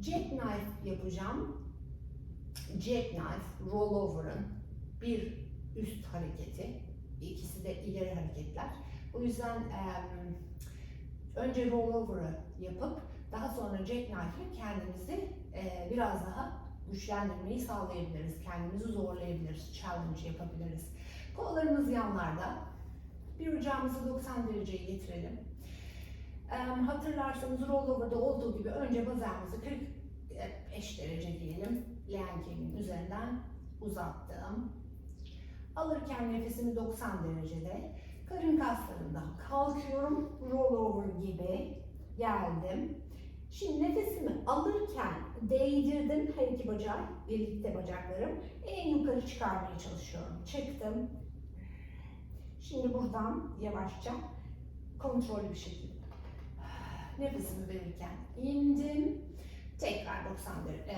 Jackknife yapacağım. Jackknife, rollover'ın bir üst hareketi. İkisi de ileri hareketler. O yüzden em, önce rollover'ı yapıp daha sonra jackknife'le kendimizi e, biraz daha güçlendirmeyi sağlayabiliriz. Kendimizi zorlayabiliriz, challenge yapabiliriz. Kollarımız yanlarda. Bir bacağımızı 90 dereceye getirelim. Hatırlarsanız rollover'da olduğu gibi önce bacağımızı 45 derece diyelim. Leğen üzerinden uzattım. Alırken nefesimi 90 derecede. Karın kaslarından kalkıyorum. Rollover gibi geldim. Şimdi nefesimi alırken değdirdim her iki bacağı, birlikte bacaklarım. En yukarı çıkarmaya çalışıyorum. Çıktım. Şimdi buradan yavaşça kontrollü bir şekilde nefesimi verirken indim. Tekrar 90 derece,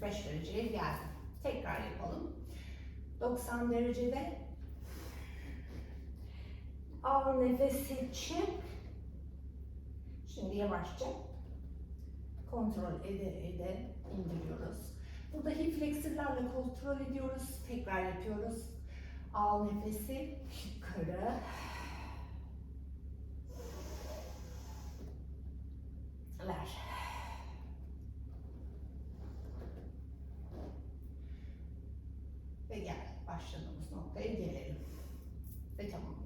45 dereceye geldim. Tekrar yapalım. 90 derecede al nefesi çık. Şimdi yavaşça kontrol ede ede indiriyoruz. Burada hip flexorlarla kontrol ediyoruz. Tekrar yapıyoruz. Al nefesi yukarı. Ve gel. Başladığımız noktaya gelelim. Ve tamam.